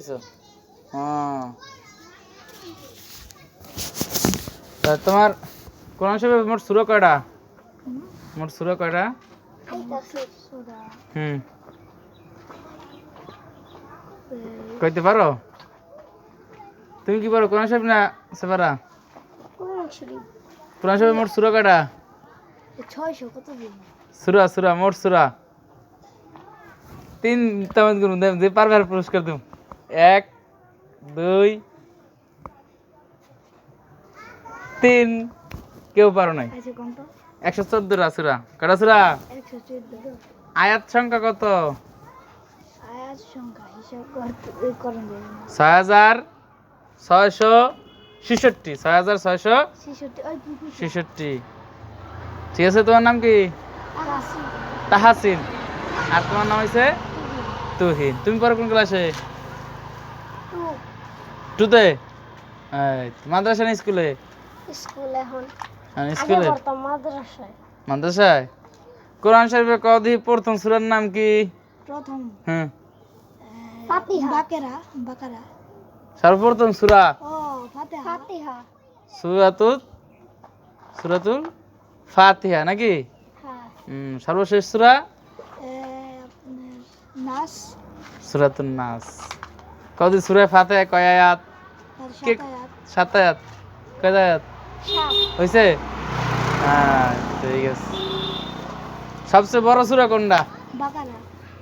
কিছু হ্যাঁ। তোমার কোরআন শরীফে মোট সুরা কয়টা? মোট সুরা কয়টা? হুম। কইতে পারো? তুমি কি পারো কোরআন শরীফ না সেপারা কোরআন শরীফে। মোট সুরা কয়টা? ছয়শো কত দিন? সুরা সুরা মোট সুরা। তিন তেমন করুন যে পারবে পুরস্কার দেব এক দুই তিন। কেউ পারো নাই। তো? একশো চোদ্দটা সুরা। কটা সুরা? আয়াত সংখ্যা কত? ছয় হাজার ছয়শো ছেষট্টি। ছয় হাজার ছয়শো ছেষট্টি ঠিক আছে তোমার নাম কি? তাহাসিন। আর তোমার নাম হয়েছে তুহিন। তুমি পরে কোন ক্লাসে? টুতে মাদ্রাসা না স্কুলে? স্কুল এখন। হ্যাঁ, স্কুলে। পড়তাম মাদ্রাসায়। মাদ্রাসায়? কোরআন শরীফে কদি প্রথম সুরার নাম কি? প্রথম। হুম ফাতিহা। বাকেরা বাকারা। সর্বপ্রথম সুরা। ও ফাতিহা। ফাতিহা। সুরাতুল? সুরাতুল? ফাতিহা নাকি? হ্যাঁ। সর্বশেষ সুরা? এ, আপনার নাস। সুরাতুল নাস। কদি সুরা ফাতিহা কয় আয়াত? কে- সাতায়াত আয়াত হয়েছে হ্যাঁ ঠিক আছে। সবচেয়ে বড় সুরা কোনটা?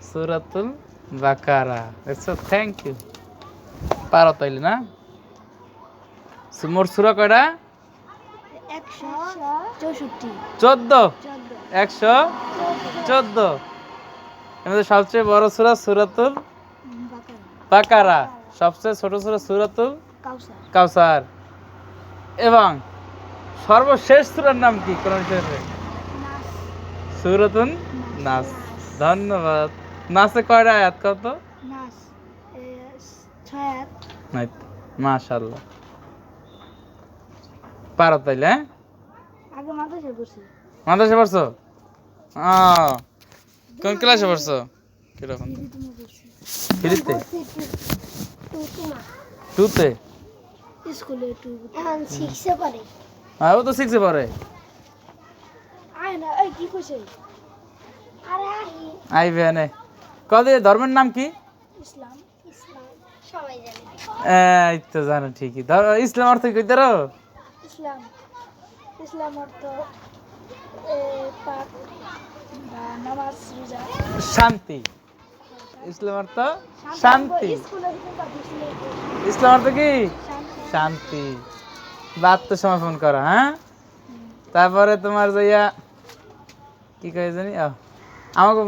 সুরাতুল বাকারা। দেখছ থ্যাংক ইউ পারো তাইলে না? মোট সুরা কয়টা? চোদ্দ? একশো চোদ্দ। এর সবচেয়ে বড় সুরা সুরাতুল বাকারা। সবচেয়ে ছোট সুরা সুরাতুল কাউসার। এবং সর্বশেষ সুরার নাম কি? কোরআন শরীফে? সুরাতুন নাস। ধন্যবাদ। নাসে কয়টা আয়াত? কত? মাশাআল্লাহ। পারো তাইলে হ্যাঁ? আগে মাদ্রাসায় পড়ছো। কোন ক্লাসে পড়ছো? কীরকম? ফ্রিতে? টুতে? স্কুলে টু এখন শিখছে পারে। হ্যাঁ ও তো শিখছে পরে। আয় না এই কি কইছে? আরে আইবে নে। কদে ধর্মের নাম কি? ইসলাম। ইসলাম সবাই জানে। এই তো জানো ঠিকই। ধর- ইসলাম অর্থ কি কইতারো ইসলাম। ইসলাম অর্থ পাক বা নামাজ রোজা। শান্তি। ইসলাম অর্থ শান্তি। ইসলাম অর্থ কি? শান্তি। শান্তি বা আত্মসমর্পণ করা হ্যাঁ? তারপরে তোমার যাইয়া কি কয়ে জানি? আমাকে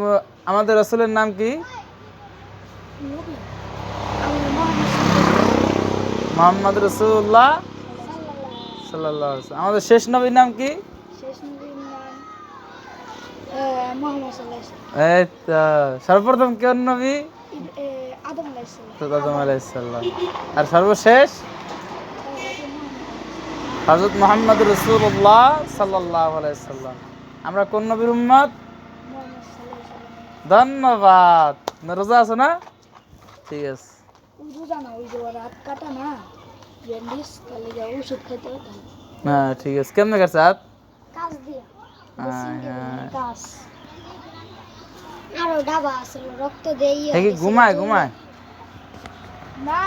আমাদের রসুলের নাম কি? মোহাম্মদ রসুল্লাহ সাল্লাহ আমাদের শেষ নবীর নাম কি? এই তো সর্বপ্রথম কেউ নবী? আদম আদম আলাইসাল্লাম আর সর্বশেষ? হজরত মোহাম্মদ রসুল্লাহ সাল্লাহ আলাইসাল্লাম আমরা কোন নবীর উম্মত? ধন্যবাদ। রোজা আছো না? ঠিক আছে। হয় ঠিক কেমনে হাত? ঘুমায় ঘুমায়? না